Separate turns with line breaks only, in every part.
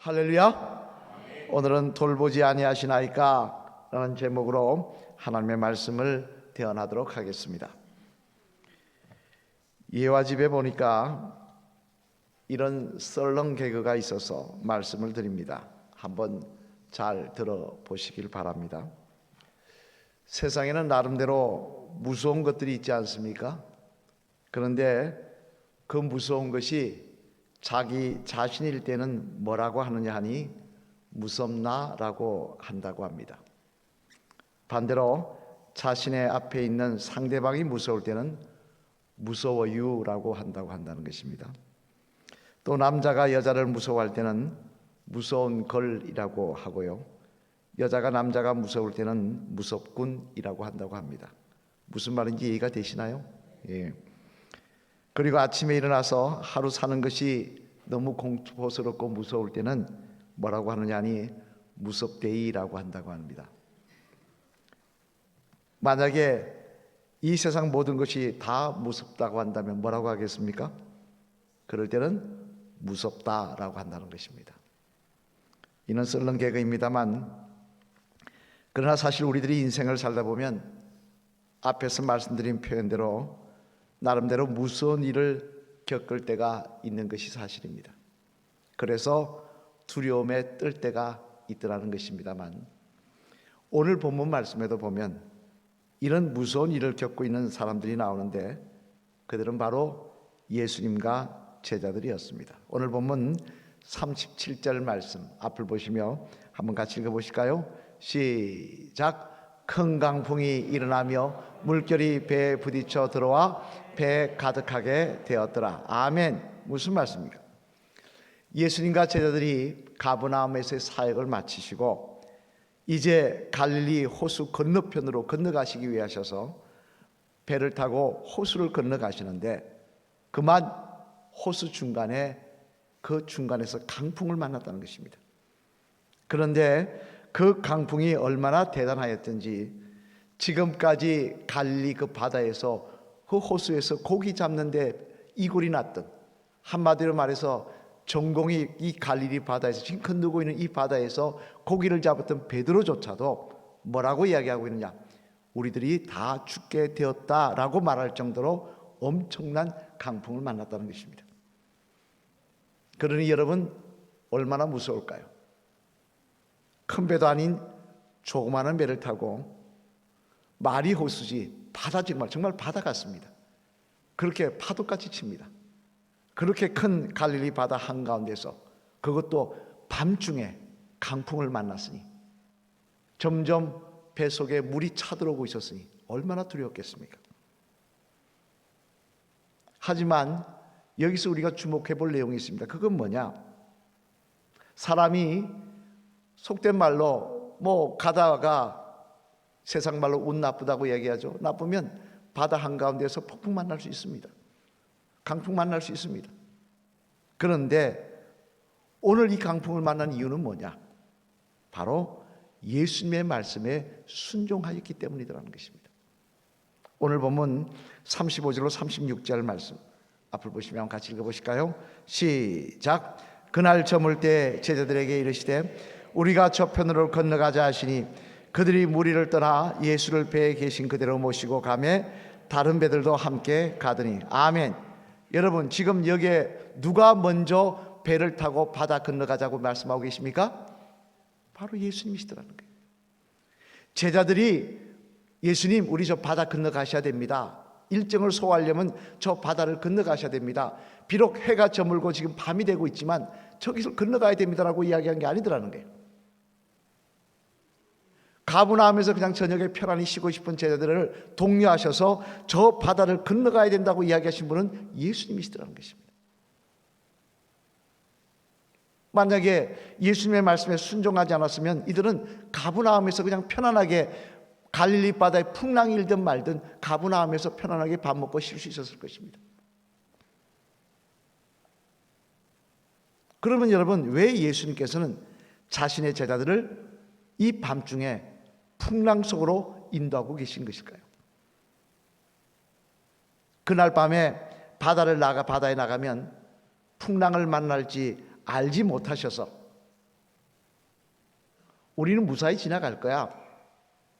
할렐루야. 오늘은 돌보지 아니하시나이까 라는 제목으로 하나님의 말씀을 대언하도록 하겠습니다. 예화 집에 보니까 이런 썰렁 개그가 있어서 말씀을 드립니다. 한번 잘 들어보시길 바랍니다. 세상에는 나름대로 무서운 것들이 있지 않습니까? 그런데 그 무서운 것이 자기 자신일 때는 뭐라고 하느냐 하니 무섭나라고 한다고 합니다. 반대로 자신의 앞에 있는 상대방이 무서울 때는 무서워요라고 한다고 한다는 것입니다. 또 남자가 여자를 무서워할 때는 무서운 걸이라고 하고요. 여자가 남자가 무서울 때는 무섭군이라고 한다고 합니다. 무슨 말인지 이해가 되시나요? 예. 그리고 아침에 일어나서 하루 사는 것이 너무 공포스럽고 무서울 때는 뭐라고 하느냐니 무섭대이라고 한다고 합니다. 만약에 이 세상 모든 것이 다 무섭다고 한다면 뭐라고 하겠습니까? 그럴 때는 무섭다라고 한다는 것입니다. 이는 썰렁 개그입니다만 그러나 사실 우리들이 인생을 살다 보면 앞에서 말씀드린 표현대로 나름대로 무서운 일을 겪을 때가 있는 것이 사실입니다. 그래서 두려움에 뜰 때가 있더라는 것입니다만 오늘 본문 말씀에도 보면 이런 무서운 일을 겪고 있는 사람들이 나오는데 그들은 바로 예수님과 제자들이었습니다. 오늘 본문 37절 말씀 앞을 보시며 한번 같이 읽어 보실까요? 시작. 큰 강풍이 일어나며 물결이 배에 부딪혀 들어와 배에 가득하게 되었더라. 아멘. 무슨 말씀입니까? 예수님과 제자들이 가브나움에서의 사역을 마치시고 이제 갈릴리 호수 건너편으로 건너가시기 위하셔서 배를 타고 호수를 건너가시는데 그만 호수 중간에 그 중간에서 강풍을 만났다는 것입니다. 그런데 그 강풍이 얼마나 대단하였던지 지금까지 갈리 그 바다에서 그 호수에서 고기 잡는데 이골이 났던 한마디로 말해서 전공이 이 갈릴리 바다에서 지금 건너고 있는 이 바다에서 고기를 잡았던 베드로조차도 뭐라고 이야기하고 있느냐? 우리들이 다 죽게 되었다라고 말할 정도로 엄청난 강풍을 만났다는 것입니다. 그러니 여러분 얼마나 무서울까요? 큰 배도 아닌 조그마한 배를 타고 말이 호수지 바다 정말 정말 바다 같습니다. 그렇게 파도같이 칩니다. 그렇게 큰 갈릴리 바다 한가운데서 그것도 밤중에 강풍을 만났으니 점점 배 속에 물이 차들어오고 있었으니 얼마나 두려웠겠습니까? 하지만 여기서 우리가 주목해 볼 내용이 있습니다. 그건 뭐냐? 사람이 속된 말로 뭐 가다가 세상 말로 운 나쁘다고 얘기하죠. 나쁘면 바다 한가운데서 폭풍 만날 수 있습니다. 강풍 만날 수 있습니다. 그런데 오늘 이 강풍을 만난 이유는 뭐냐? 바로 예수님의 말씀에 순종하였기 때문이라는 것입니다. 오늘 보면 35절로 36절 말씀 앞을 보시면 같이 읽어보실까요? 시작. 그날 저물 때 제자들에게 이르시되 우리가 저편으로 건너가자 하시니 그들이 무리를 떠나 예수를 배에 계신 그대로 모시고 가매 다른 배들도 함께 가더니 아멘. 여러분 지금 여기에 누가 먼저 배를 타고 바다 건너가자고 말씀하고 계십니까? 바로 예수님이시더라는 거예요. 제자들이 예수님 우리 저 바다 건너가셔야 됩니다. 일정을 소화하려면 저 바다를 건너가셔야 됩니다. 비록 해가 저물고 지금 밤이 되고 있지만 저기서 건너가야 됩니다라고 이야기한 게 아니더라는 거예요. 가분하면서 그냥 저녁에 편안히 쉬고 싶은 제자들을 독려하셔서 저 바다를 건너가야 된다고 이야기하신 분은 예수님이시더라는 것입니다. 만약에 예수님의 말씀에 순종하지 않았으면 이들은 가분하면서 그냥 편안하게 갈릴리 바다에 풍랑이 일든 말든 가분하면서 편안하게 밥 먹고 쉴 수 있었을 것입니다. 그러면 여러분 왜 예수님께서는 자신의 제자들을 이 밤중에 풍랑 속으로 인도하고 계신 것일까요? 그날 밤에 바다를 나가 바다에 나가면 풍랑을 만날지 알지 못하셔서 우리는 무사히 지나갈 거야.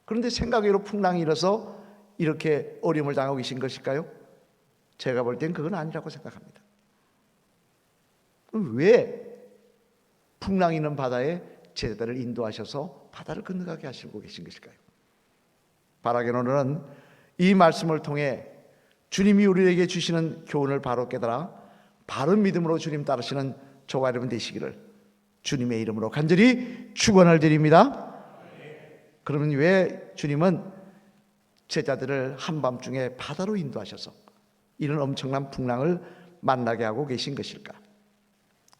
그런데 생각외로 풍랑이 일어서 이렇게 어려움을 당하고 계신 것일까요? 제가 볼 땐 그건 아니라고 생각합니다. 왜 풍랑 있는 바다에 제자들을 인도하셔서 바다를 건너가게 하시고 계신 것일까요? 바라기는 오늘은 이 말씀을 통해 주님이 우리에게 주시는 교훈을 바로 깨달아 바른 믿음으로 주님 따르시는 저와 여러분 되시기를 주님의 이름으로 간절히 축원을 드립니다. 그러면 왜 주님은 제자들을 한밤중에 바다로 인도하셔서 이런 엄청난 풍랑을 만나게 하고 계신 것일까?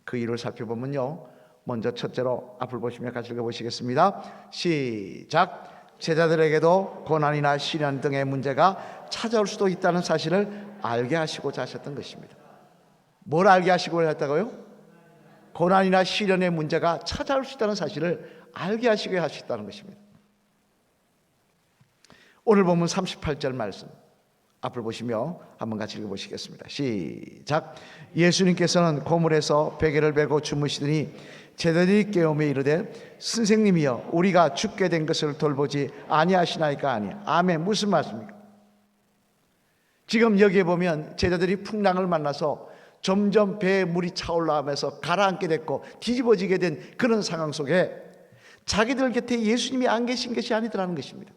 그 이유를 살펴보면요. 먼저 첫째로 앞을 보시며 같이 읽어보시겠습니다. 시작. 제자들에게도 고난이나 시련 등의 문제가 찾아올 수도 있다는 사실을 알게 하시고자 하셨던 것입니다. 뭘 알게 하시고 했다고요? 고난이나 시련의 문제가 찾아올 수 있다는 사실을 알게 하시게 하셨다는 것입니다. 오늘 보면 38절 말씀 앞을 보시며 한번 같이 읽어보시겠습니다. 시작. 예수님께서는 고물에서 베개를 베고 주무시더니 제자들이 깨우며 이르되 선생님이여 우리가 죽게 된 것을 돌보지 아니하시나이까 아니 아멘 무슨 말씀입니까? 지금 여기에 보면 제자들이 풍랑을 만나서 점점 배에 물이 차올라오면서 가라앉게 됐고 뒤집어지게 된 그런 상황 속에 자기들 곁에 예수님이 안 계신 것이 아니더라는 것입니다.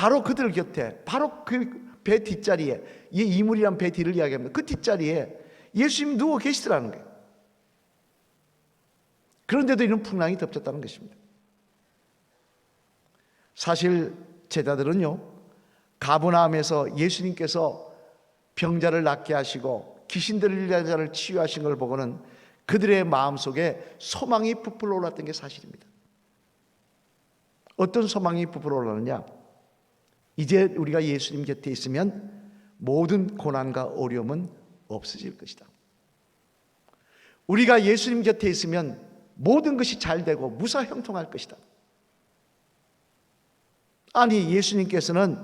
바로 그들 곁에 바로 그 배 뒷자리에 이 이물이란 배 뒤를 이야기합니다. 그 뒷자리에 예수님 누워 계시더라는 거예요. 그런데도 이런 풍랑이 덮쳤다는 것입니다. 사실 제자들은요 가브나움에서 예수님께서 병자를 낫게 하시고 귀신 들린 자를 치유하신 걸 보고는 그들의 마음 속에 소망이 부풀어 올랐던 게 사실입니다. 어떤 소망이 부풀어 올랐느냐? 이제 우리가 예수님 곁에 있으면 모든 고난과 어려움은 없어질 것이다. 우리가 예수님 곁에 있으면 모든 것이 잘 되고 무사 형통할 것이다. 아니 예수님께서는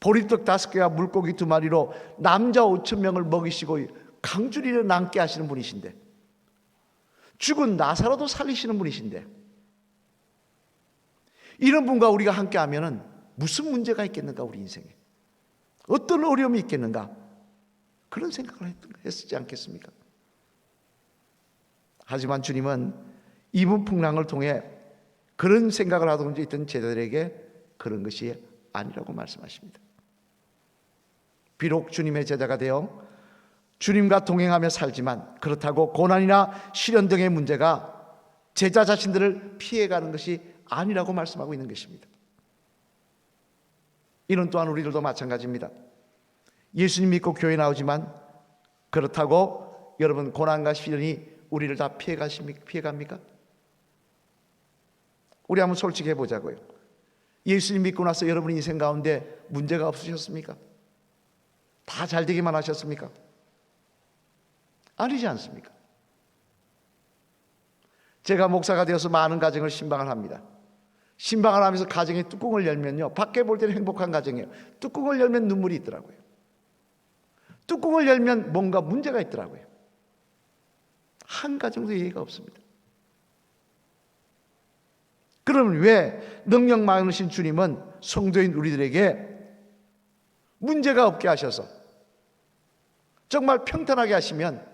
보리떡 다섯 개와 물고기 두 마리로 남자 오천 명을 먹이시고 강주리를 남게 하시는 분이신데 죽은 나사로도 살리시는 분이신데 이런 분과 우리가 함께 하면은 무슨 문제가 있겠는가 우리 인생에 어떤 어려움이 있겠는가 그런 생각을 했지 않겠습니까? 하지만 주님은 이분 풍랑을 통해 그런 생각을 하던 있던 제자들에게 그런 것이 아니라고 말씀하십니다. 비록 주님의 제자가 되어 주님과 동행하며 살지만 그렇다고 고난이나 시련 등의 문제가 제자 자신들을 피해가는 것이 아니라고 말씀하고 있는 것입니다. 이는 또한 우리들도 마찬가지입니다. 예수님 믿고 교회 나오지만 그렇다고 여러분 고난과 시련이 우리를 다 피해 가십니까? 피해 갑니까? 우리 한번 솔직히 해보자고요. 예수님 믿고 나서 여러분 인생 가운데 문제가 없으셨습니까? 다 잘 되기만 하셨습니까? 아니지 않습니까? 제가 목사가 되어서 많은 가정을 신방을 합니다. 신방을 하면서 가정의 뚜껑을 열면요. 밖에 볼 때는 행복한 가정이에요. 뚜껑을 열면 눈물이 있더라고요. 뚜껑을 열면 뭔가 문제가 있더라고요. 한 가정도 이해가 없습니다. 그러면 왜 능력 많으신 주님은 성도인 우리들에게 문제가 없게 하셔서 정말 평탄하게 하시면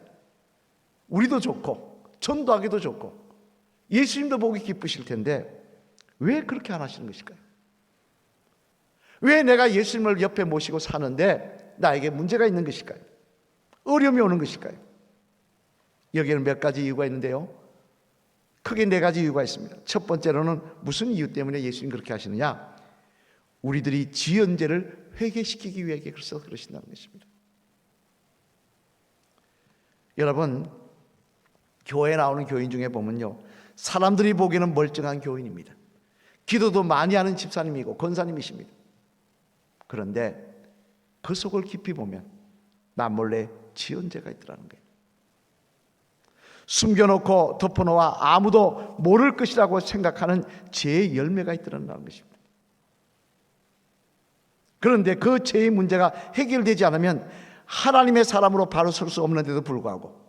우리도 좋고 전도하기도 좋고 예수님도 보기 기쁘실 텐데 왜 그렇게 안 하시는 것일까요? 왜 내가 예수님을 옆에 모시고 사는데 나에게 문제가 있는 것일까요? 어려움이 오는 것일까요? 여기에는 몇 가지 이유가 있는데요. 크게 네 가지 이유가 있습니다. 첫 번째로는 무슨 이유 때문에 예수님 그렇게 하시느냐? 우리들이 지은 죄를 회개시키기 위해 그래서 그러신다는 것입니다. 여러분, 교회에 나오는 교인 중에 보면요. 사람들이 보기에는 멀쩡한 교인입니다. 기도도 많이 하는 집사님이고 권사님이십니다. 그런데 그 속을 깊이 보면 남몰래 지은 죄가 있더라는 거예요. 숨겨놓고 덮어놓아 아무도 모를 것이라고 생각하는 죄의 열매가 있더라는 것입니다. 그런데 그 죄의 문제가 해결되지 않으면 하나님의 사람으로 바로 설 수 없는데도 불구하고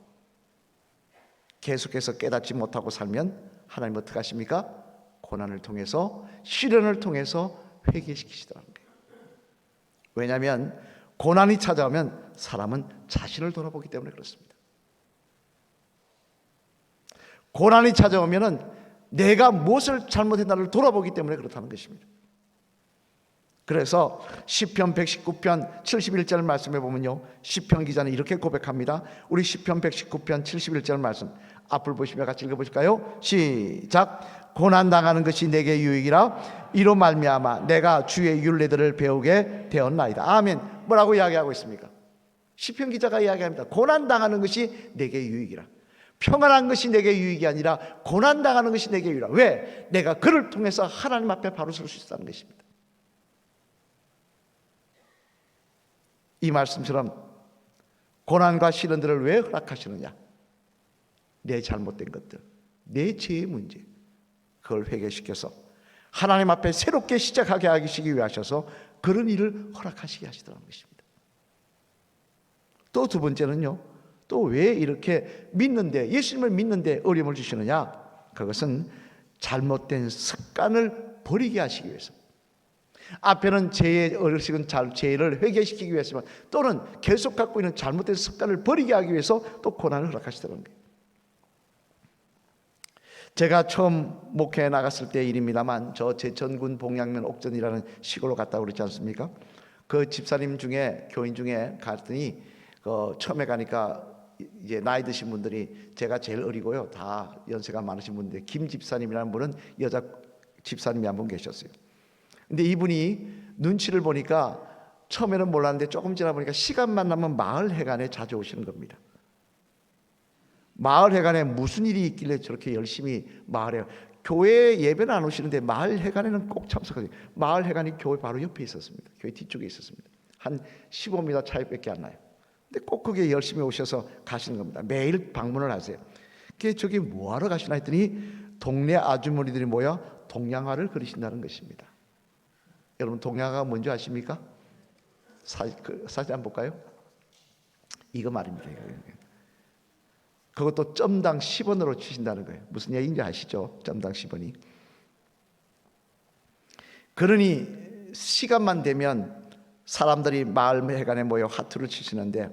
계속해서 깨닫지 못하고 살면 하나님 어떻게 하십니까? 고난을 통해서 시련을 통해서 회개시키시더라는 거예요. 왜냐하면 고난이 찾아오면 사람은 자신을 돌아보기 때문에 그렇습니다. 고난이 찾아오면은 내가 무엇을 잘못했나를 돌아보기 때문에 그렇다는 것입니다. 그래서 시편 119편 71절 말씀에 보면요. 시편 기자는 이렇게 고백합니다. 우리 시편 119편 71절 말씀 앞을 보시며 같이 읽어 보실까요? 시작. 고난 당하는 것이 내게 유익이라 이로 말미암아 내가 주의 율례들을 배우게 되었나이다. 아멘. 뭐라고 이야기하고 있습니까? 시편 기자가 이야기합니다. 고난 당하는 것이 내게 유익이라. 평안한 것이 내게 유익이 아니라 고난 당하는 것이 내게 유익이라. 왜? 내가 그를 통해서 하나님 앞에 바로 설 수 있다는 것입니다. 이 말씀처럼 고난과 시련들을 왜 허락하시느냐? 내 잘못된 것들, 내 죄의 문제, 그걸 회개시켜서 하나님 앞에 새롭게 시작하게 하시기 위하셔서 그런 일을 허락하시게 하시더라는 것입니다. 또 두 번째는요, 또 왜 이렇게 믿는데, 예수님을 믿는데 어려움을 주시느냐? 그것은 잘못된 습관을 버리게 하시기 위해서. 앞에는 죄의 어르식은 잘 죄를 회개시키기 위해서만 또는 계속 갖고 있는 잘못된 습관을 버리게 하기 위해서 또 고난을 허락하시더라는 거예요. 제가 처음 목회에 나갔을 때 일입니다만 저 제천군 봉양면 옥전이라는 시골로 갔다 그랬지 않습니까? 그 집사님 중에 교인 중에 갔더니 그 처음에 가니까 이제 나이 드신 분들이 제가 제일 어리고요 다 연세가 많으신 분들 김 집사님이라는 분은 여자 집사님이 한 분 계셨어요. 근데 이분이 눈치를 보니까 처음에는 몰랐는데 조금 지나 보니까 시간만 나면 마을 회관에 자주 오시는 겁니다. 마을 회관에 무슨 일이 있길래 저렇게 열심히 마을에 교회 예배는 안 오시는데 마을 회관에는 꼭 참석하세요. 마을 회관이 교회 바로 옆에 있었습니다. 교회 뒤쪽에 있었습니다. 한 15m 차이밖에 안 나요. 근데 꼭 그게 열심히 오셔서 가시는 겁니다. 매일 방문을 하세요. 그게 저기 뭐하러 가시나 했더니 동네 아주머니들이 모여 동양화를 그리신다는 것입니다. 여러분 동양화가 뭔지 아십니까? 사, 그, 사진 한번 볼까요? 이거 말입니다. 그것도 점당 10원으로 주신다는 거예요. 무슨 얘기인지 아시죠? 점당 10원이. 그러니 시간만 되면 사람들이 마을 회관에 모여 화투를 치시는데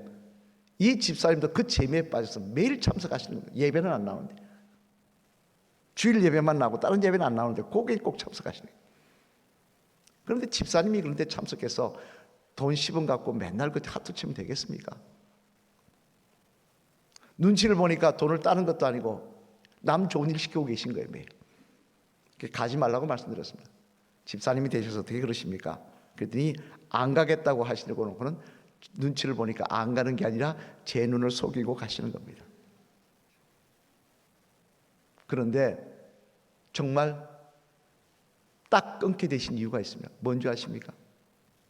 이 집사님도 그 재미에 빠져서 매일 참석하시는 거예요. 예배는 안 나오는데. 주일 예배만 나오고 다른 예배는 안 나오는데 거기에 꼭 참석하시는. 그런데 집사님이 그런데 참석해서 돈 10원 갖고 맨날 그 하트 치면 되겠습니까? 눈치를 보니까 돈을 따는 것도 아니고 남 좋은 일 시키고 계신 거예요 매일. 가지 말라고 말씀드렸습니다. 집사님이 되셔서 어떻게 그러십니까? 그랬더니 안 가겠다고 하시려고 놓고는 눈치를 보니까 안 가는 게 아니라 제 눈을 속이고 가시는 겁니다. 그런데 정말 딱 끊게 되신 이유가 있습니다. 뭔지 아십니까?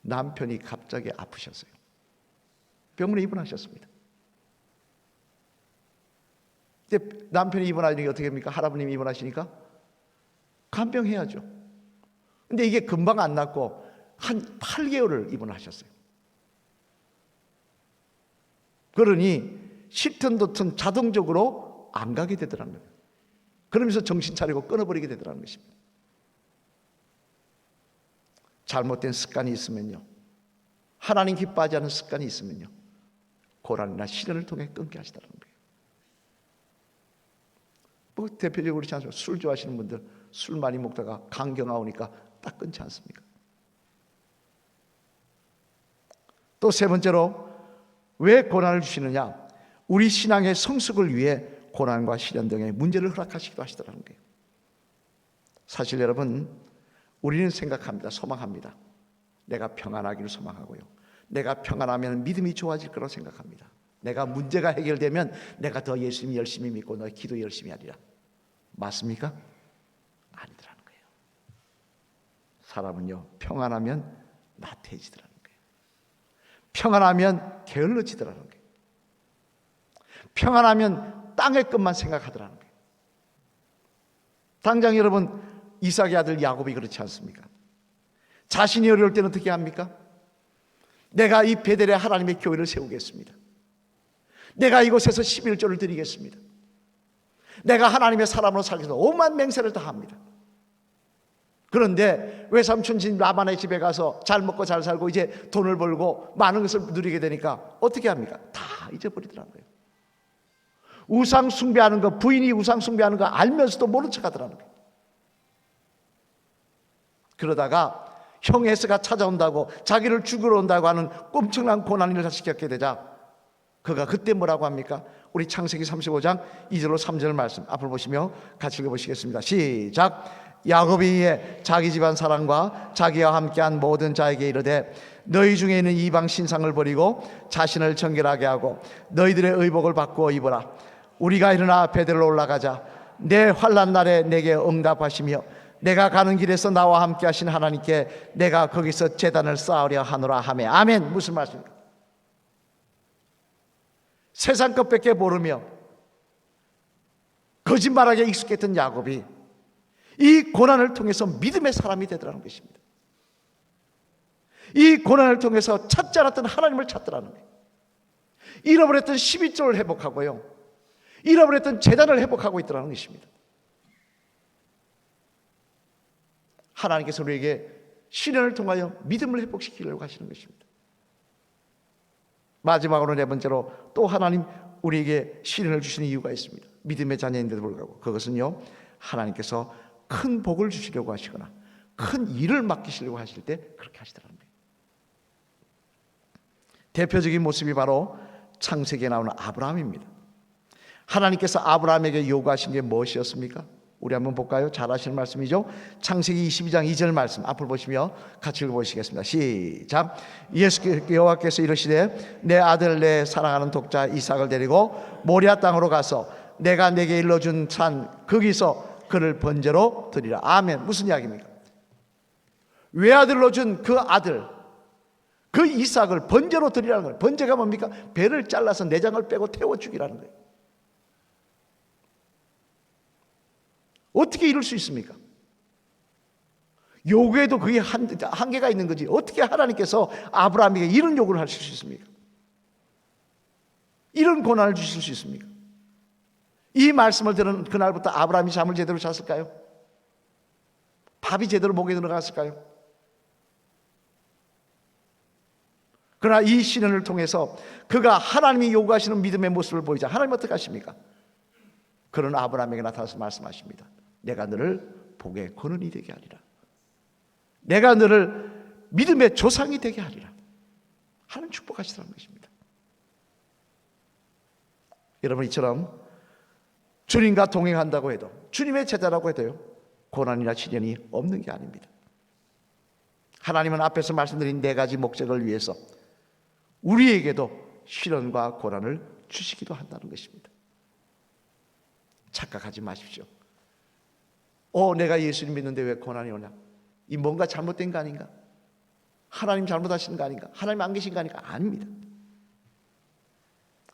남편이 갑자기 아프셨어요. 병원에 입원하셨습니다. 근데 남편이 입원하니까 어떻게 합니까? 할아버님이 입원하시니까 간병해야죠. 근데 이게 금방 안 낫고 한 8개월을 입원하셨어요. 그러니 싫든 듯든 자동적으로 안 가게 되더라는 거예요. 그러면서 정신 차리고 끊어버리게 되더라는 것입니다. 잘못된 습관이 있으면요. 하나님 기뻐하지 않는 습관이 있으면요. 고난이나 시련을 통해 끊게 하시더라는 거예요. 뭐 대표적으로 그렇지 않습니까? 술 좋아하시는 분들 술 많이 먹다가 강경화 오니까 딱 끊지 않습니까? 또 세 번째로 왜 고난을 주시느냐? 우리 신앙의 성숙을 위해 고난과 시련 등의 문제를 허락하시기도 하시더라는 거예요. 사실 여러분 우리는 생각합니다. 소망합니다. 내가 평안하기를 소망하고요. 내가 평안하면 믿음이 좋아질 거라고 생각합니다. 내가 문제가 해결되면 내가 더 예수님 열심히 믿고 너의 기도 열심히 하리라. 맞습니까? 아니더라는 거예요. 사람은요 평안하면 나태해지더라는 거예요. 평안하면 게을러지더라는 거예요. 평안하면 땅의 것만 생각하더라는 거예요. 당장 여러분 이삭의 아들 야곱이 그렇지 않습니까? 자신이 어려울 때는 어떻게 합니까? 내가 이 베델에 하나님의 교회를 세우겠습니다. 내가 이곳에서 11조를 드리겠습니다. 내가 하나님의 사람으로 살기 위해서 오만 맹세를 다 합니다. 그런데 외삼촌 집 라반의 집에 가서 잘 먹고 잘 살고 이제 돈을 벌고 많은 것을 누리게 되니까 어떻게 합니까? 다 잊어버리더라는 거예요. 우상 숭배하는 거 부인이 우상 숭배하는 거 알면서도 모른 척 하더라는 거예요. 그러다가 형 에스가 찾아온다고 자기를 죽으러 온다고 하는 꼼청난 고난을 다시 겪게 되자 그가 그때 뭐라고 합니까? 우리 창세기 35장 2절로 3절 말씀 앞을 보시며 같이 읽어보시겠습니다. 시작. 야곱이 자기 집안 사람과 자기와 함께한 모든 자에게 이르되 너희 중에 있는 이방 신상을 버리고 자신을 정결하게 하고 너희들의 의복을 바꾸어 입어라. 우리가 일어나 베들로 올라가자. 내 환란 날에 내게 응답하시며 내가 가는 길에서 나와 함께 하신 하나님께 내가 거기서 재단을 쌓으려 하노라 하며 아멘 무슨 말씀입니까? 세상 것밖에 모르며 거짓말하게 익숙했던 야곱이 이 고난을 통해서 믿음의 사람이 되더라는 것입니다. 이 고난을 통해서 찾지 않았던 하나님을 찾더라는 거예요. 잃어버렸던 12조를 회복하고요. 잃어버렸던 재단을 회복하고 있더라는 것입니다. 하나님께서 우리에게 시련을 통하여 믿음을 회복시키려고 하시는 것입니다. 마지막으로 네 번째로 또 하나님 우리에게 시련을 주시는 이유가 있습니다. 믿음의 자녀인데도 불구하고 그것은요 하나님께서 큰 복을 주시려고 하시거나 큰 일을 맡기시려고 하실 때 그렇게 하시더라는 거예요. 대표적인 모습이 바로 창세기에 나오는 아브라함입니다. 하나님께서 아브라함에게 요구하신 게 무엇이었습니까? 우리 한번 볼까요? 잘 아시는 말씀이죠. 창세기 22장 2절 말씀 앞을 보시며 같이 읽어보시겠습니다. 시작. 예수 여호와께서 이르시되 내 아들 내 사랑하는 독자 이삭을 데리고 모리아 땅으로 가서 내가 내게 일러준 산 거기서 그를 번제로 드리라. 아멘. 무슨 이야기입니까? 외아들로 준 그 아들 그 이삭을 번제로 드리라는 거예요. 번제가 뭡니까? 배를 잘라서 내장을 빼고 태워 죽이라는 거예요. 어떻게 이룰 수 있습니까? 요구에도 그게 한, 한계가 있는 거지. 어떻게 하나님께서 아브라함에게 이런 요구를 하실 수 있습니까? 이런 고난을 주실 수 있습니까? 이 말씀을 들은 그날부터 아브라함이 잠을 제대로 잤을까요? 밥이 제대로 목에 들어갔을까요? 그러나 이 시련을 통해서 그가 하나님이 요구하시는 믿음의 모습을 보이자 하나님 어떻게 하십니까? 그런 아브라함에게 나타나서 말씀하십니다. 내가 너를 복의 권원이 되게 하리라. 내가 너를 믿음의 조상이 되게 하리라. 하는 축복하시라는 것입니다. 여러분 이처럼 주님과 동행한다고 해도 주님의 제자라고 해도요 고난이나 시련이 없는 게 아닙니다. 하나님은 앞에서 말씀드린 네 가지 목적을 위해서 우리에게도 시련과 고난을 주시기도 한다는 것입니다. 착각하지 마십시오. 어, 내가 예수님 믿는데 왜 고난이 오냐? 이 뭔가 잘못된 거 아닌가? 하나님 잘못하신 거 아닌가? 하나님 안 계신 거 아닌가? 아닙니다.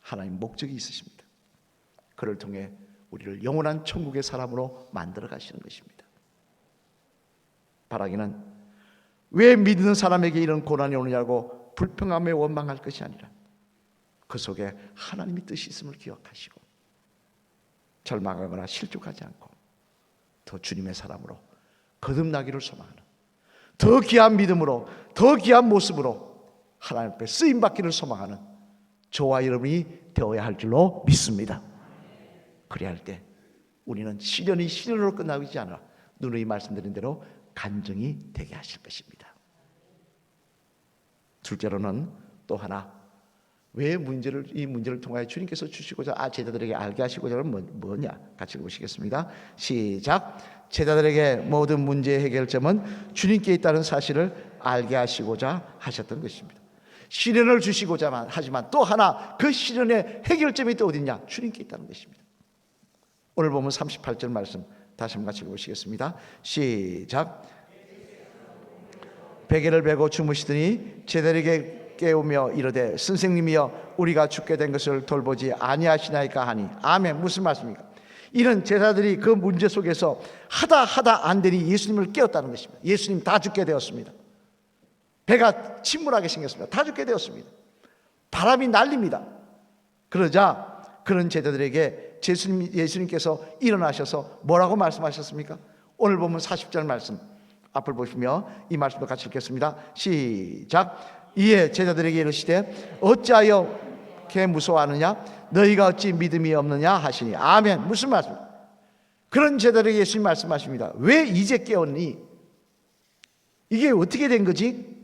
하나님 목적이 있으십니다. 그를 통해 우리를 영원한 천국의 사람으로 만들어 가시는 것입니다. 바라기는 왜 믿는 사람에게 이런 고난이 오느냐고 불평함에 원망할 것이 아니라 그 속에 하나님의 뜻이 있음을 기억하시고 절망하거나 실족하지 않고 더 주님의 사람으로 거듭나기를 소망하는 더 귀한 믿음으로 더 귀한 모습으로 하나님 앞에 쓰임 받기를 소망하는 저와 여러분이 되어야 할 줄로 믿습니다. 그래야 할 때 우리는 시련이 시련으로 끝나지 않아 누누이 말씀드린 대로 간증이 되게 하실 것입니다. 둘째로는 또 하나 왜 문제를 이 문제를 통하여 주님께서 주시고자 아 제자들에게 알게 하시고자 하는 뭐, 뭐냐 같이 보시겠습니다. 시작. 제자들에게 모든 문제의 해결점은 주님께 있다는 사실을 알게 하시고자 하셨던 것입니다. 시련을 주시고자 하지만 또 하나 그 시련의 해결점이 또 어디냐? 주님께 있다는 것입니다. 오늘 보면 38절 말씀 다시 한번 같이 보시겠습니다. 시작. 베개를 베고 주무시더니 제자들에게 깨우며 이르되 선생님이여 우리가 죽게 된 것을 돌보지 아니하시나이까 하니 아멘 무슨 말씀입니까? 이런 제자들이 그 문제 속에서 하다 하다 안 되니 예수님을 깨웠다는 것입니다. 예수님 다 죽게 되었습니다. 배가 침몰하게 생겼습니다. 다 죽게 되었습니다. 바람이 날립니다. 그러자 그런 제자들에게 예수님, 예수님께서 일어나셔서 뭐라고 말씀하셨습니까? 오늘 보면 40절 말씀 앞을 보시며 이 말씀을 같이 읽겠습니다. 시작. 이에 제자들에게 이르시되 어찌하여 개 무서워하느냐? 너희가 어찌 믿음이 없느냐 하시니 아멘. 무슨 말씀? 그런 제자들에게 예수님 말씀하십니다. 왜 이제 깨었니? 이게 어떻게 된 거지?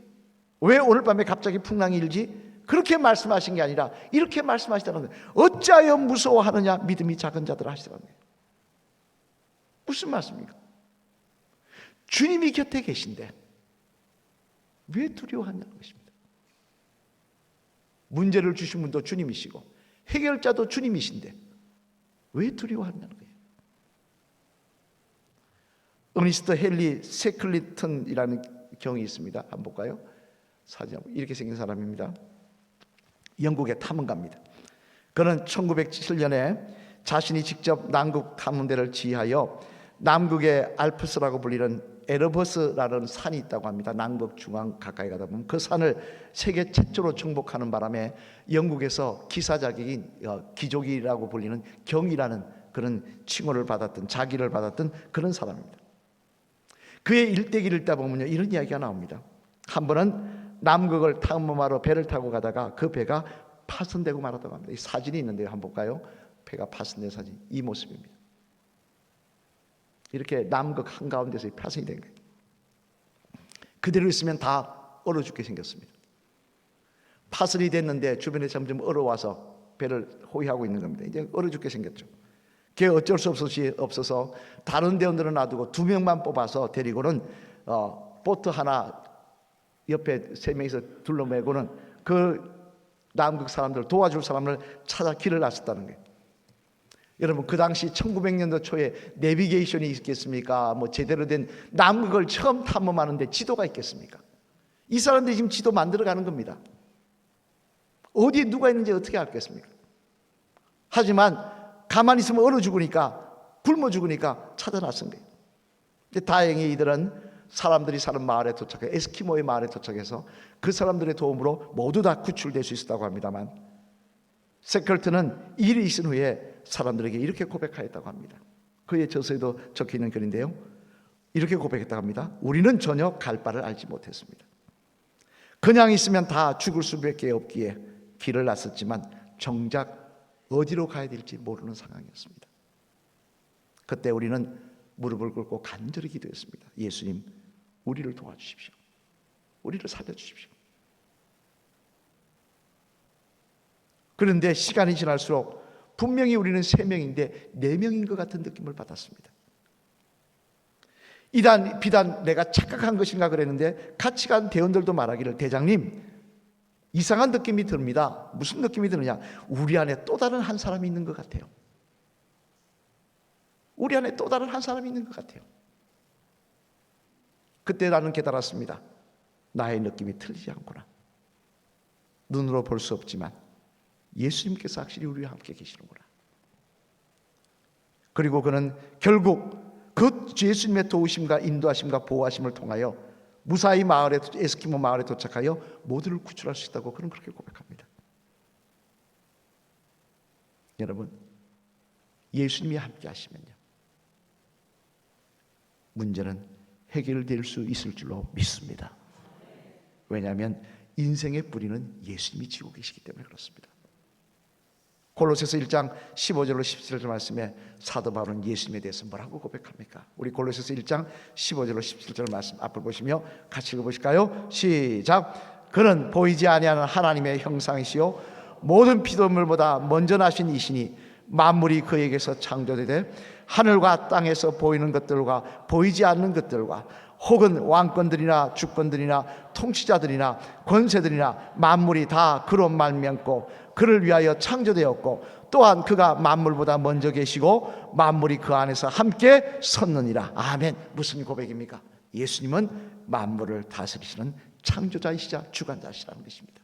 왜 오늘 밤에 갑자기 풍랑이 일지? 그렇게 말씀하신 게 아니라 이렇게 말씀하시다는 거예요. 어찌하여 무서워하느냐? 믿음이 작은 자들 하시더라는 거예요. 무슨 말씀입니까? 주님이 곁에 계신데 왜 두려워하냐는 것입니다. 문제를 주신 분도 주님이시고 해결자도 주님이신데 왜 두려워하냐는 거예요. 어니스트 헨리 세클리턴이라는 경이 있습니다. 한번 볼까요? 사진. 이렇게 생긴 사람입니다. 영국의 탐험가입니다. 그는 1907년에 자신이 직접 남극 탐험대를 지휘하여 남극의 알프스라고 불리는 에르버스라는 산이 있다고 합니다. 남극 중앙 가까이 가다 보면 그 산을 세계 최초로 정복하는 바람에 영국에서 기사 자격인 어, 기족이라고 불리는 경이라는 그런 칭호를 받았던 자기를 받았던 그런 사람입니다. 그의 일대기를 읽다 보면요 이런 이야기가 나옵니다. 한 번은 남극을 탐험하러 배를 타고 가다가 그 배가 파손되고 말았다고 합니다. 이 사진이 있는데요, 한번 볼까요? 배가 파손된 사진 이 모습입니다. 이렇게 남극 한가운데서 파손이 된 거예요. 그대로 있으면 다 얼어 죽게 생겼습니다. 파손이 됐는데 주변에 점점 얼어와서 배를 호위하고 있는 겁니다. 이제 얼어 죽게 생겼죠. 그게 어쩔 수 없이 없어서 다른 대원들은 놔두고 두 명만 뽑아서 데리고는 어, 보트 하나 옆에 세 명이서 둘러매고는 그 남극 사람들 도와줄 사람을 찾아 길을 나섰다는 거예요. 여러분 그 당시 1900년도 초에 내비게이션이 있겠습니까? 뭐 제대로 된 남극을 처음 탐험하는데 지도가 있겠습니까? 이 사람들이 지금 지도 만들어 가는 겁니다. 어디에 누가 있는지 어떻게 알겠습니까? 하지만 가만히 있으면 얼어 죽으니까 굶어 죽으니까 찾아 나선 거예요. 근데 다행히 이들은 사람들이 사는 마을에 도착해 에스키모의 마을에 도착해서 그 사람들의 도움으로 모두 다 구출될 수 있었다고 합니다만 세컬트는 일이 있은 후에 사람들에게 이렇게 고백하였다고 합니다. 그의 저서에도 적혀 있는 글인데요. 이렇게 고백했다고 합니다. 우리는 전혀 갈 바를 알지 못했습니다. 그냥 있으면 다 죽을 수밖에 없기에 길을 났었지만 정작 어디로 가야 될지 모르는 상황이었습니다. 그때 우리는 무릎을 꿇고 간절히 기도했습니다. 예수님, 우리를 도와주십시오. 우리를 살려주십시오. 그런데 시간이 지날수록 분명히 우리는 세 명인데 네 명인 것 같은 느낌을 받았습니다. 이단 비단 내가 착각한 것인가 그랬는데 같이 간 대원들도 말하기를 대장님 이상한 느낌이 듭니다. 무슨 느낌이 드느냐? 우리 안에 또 다른 한 사람이 있는 것 같아요. 우리 안에 또 다른 한 사람이 있는 것 같아요. 그때 나는 깨달았습니다. 나의 느낌이 틀리지 않구나. 눈으로 볼 수 없지만 예수님께서 확실히 우리와 함께 계시는구나. 그리고 그는 결국 그 예수님의 도우심과 인도하심과 보호하심을 통하여 무사히 마을에 에스키모 마을에 도착하여 모두를 구출할 수 있다고 그는 그렇게 고백합니다. 여러분 예수님이 함께 하시면요 문제는 해결될 수 있을 줄로 믿습니다. 왜냐하면 인생의 뿌리는 예수님이 지고 계시기 때문에 그렇습니다. 골로새서 1장 15절로 17절 말씀에 사도 바울은 예수님에 대해서 뭐라고 고백합니까? 우리 골로새서 1장 15절로 17절 말씀 앞을 보시며 같이 읽어 보실까요? 시작. 그는 보이지 아니하는 하나님의 형상이시요 모든 피조물보다 먼저 나신 이시니 만물이 그에게서 창조되되 하늘과 땅에서 보이는 것들과 보이지 않는 것들과 혹은 왕권들이나 주권들이나 통치자들이나 권세들이나 만물이 다 그로 말미암고 그를 위하여 창조되었고 또한 그가 만물보다 먼저 계시고 만물이 그 안에서 함께 섰느니라. 아멘. 무슨 고백입니까? 예수님은 만물을 다스리시는 창조자이시자 주관자시라는 것입니다.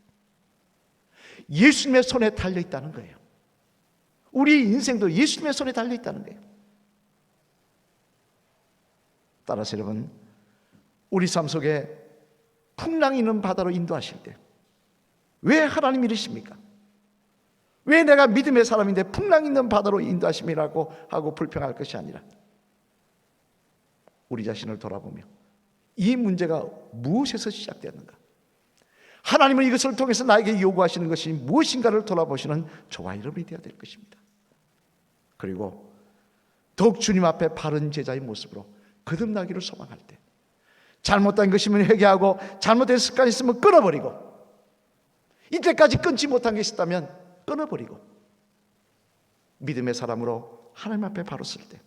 예수님의 손에 달려 있다는 거예요. 우리 인생도 예수님의 손에 달려 있다는 거예요. 따라서 여러분, 우리 삶 속에 풍랑이 있는 바다로 인도하실 때, 왜 하나님 이러십니까? 왜 내가 믿음의 사람인데 풍랑 있는 바다로 인도하심이라고 하고 불평할 것이 아니라 우리 자신을 돌아보며 이 문제가 무엇에서 시작되었는가? 하나님은 이것을 통해서 나에게 요구하시는 것이 무엇인가를 돌아보시는 저와 여러분이 되어야 될 것입니다. 그리고 더욱 주님 앞에 바른 제자의 모습으로 거듭나기를 소망할 때 잘못된 것이면 회개하고 잘못된 습관이 있으면 끊어버리고 이때까지 끊지 못한 게 있다면 끊어버리고 믿음의 사람으로 하나님 앞에 바로 쓸 때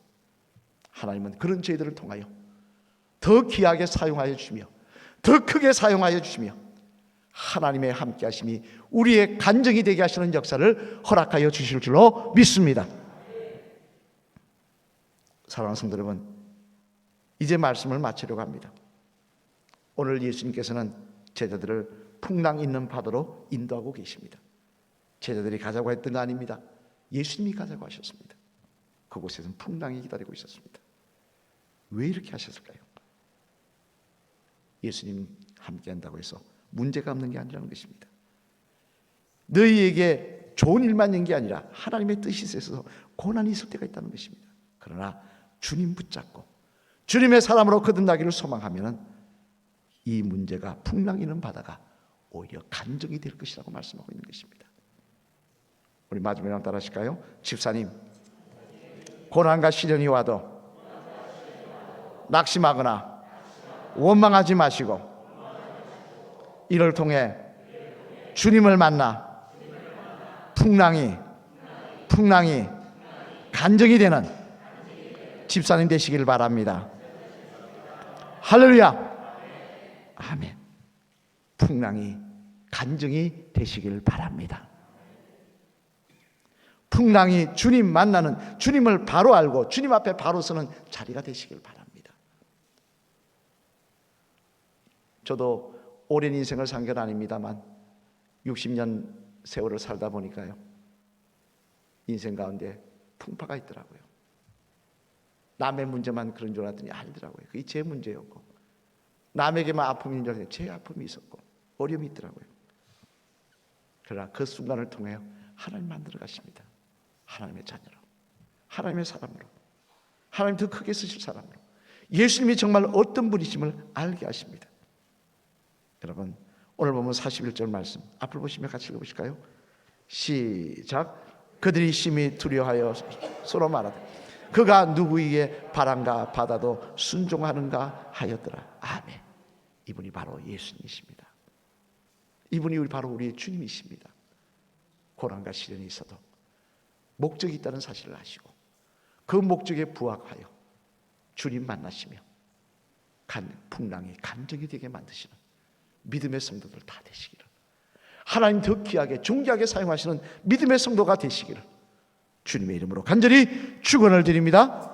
하나님은 그런 저희들을 통하여 더 귀하게 사용하여 주시며 더 크게 사용하여 주시며 하나님의 함께 하심이 우리의 간증이 되게 하시는 역사를 허락하여 주실 줄로 믿습니다. 사랑하는 성도 여러분, 이제 말씀을 마치려고 합니다. 오늘 예수님께서는 제자들을 풍랑 있는 바다로 인도하고 계십니다. 제자들이 가자고 했던 거 아닙니다. 예수님이 가자고 하셨습니다. 그곳에서는 풍랑이 기다리고 있었습니다. 왜 이렇게 하셨을까요? 예수님 함께 한다고 해서 문제가 없는 게 아니라는 것입니다. 너희에게 좋은 일만 있는 게 아니라 하나님의 뜻이 있어서 고난이 있을 때가 있다는 것입니다. 그러나 주님 붙잡고 주님의 사람으로 거듭나기를 소망하면 이 문제가 풍랑이는 바다가 오히려 간정이 될 것이라고 말씀하고 있는 것입니다. 우리 마지막에 따라 하실까요? 집사님 고난과 시련이 와도 낙심하거나 원망하지 마시고 이를 통해 주님을 만나 풍랑이 풍랑이 간정이 되는 집사님 되시길 바랍니다. 할렐루야. 아멘. 풍랑이 간증이 되시길 바랍니다. 풍랑이 주님 만나는 주님을 바로 알고 주님 앞에 바로 서는 자리가 되시길 바랍니다. 저도 오랜 인생을 산 건 아닙니다만 60년 세월을 살다 보니까요. 인생 가운데 풍파가 있더라고요. 남의 문제만 그런 줄 알았더니 아니더라고요. 그게 제 문제였고 남에게만 있는 줄 알았더니 제 아픔이 있었고 어려움이 있더라고요. 그러나 그 순간을 통해 하나님 만들어 가십니다. 하나님의 자녀로, 하나님의 사람으로, 하나님 더 크게 쓰실 사람으로, 예수님이 정말 어떤 분이심을 알게 하십니다. 여러분, 오늘 보면 41절 말씀 앞을 보시며 같이 읽어보실까요? 시작. 그들이 심히 두려워하여 서로 말하되 그가 누구에게 바람과 바다도 순종하는가 하였더라. 아멘. 이분이 바로 예수님이십니다. 이분이 바로 우리의 주님이십니다. 고난과 시련이 있어도 목적이 있다는 사실을 아시고 그 목적에 부합하여 주님 만나시며 간 풍랑이 감정이 되게 만드시는 믿음의 성도들 다 되시기를 하나님 더 귀하게 존귀하게 사용하시는 믿음의 성도가 되시기를 주님의 이름으로 간절히 축원을 드립니다.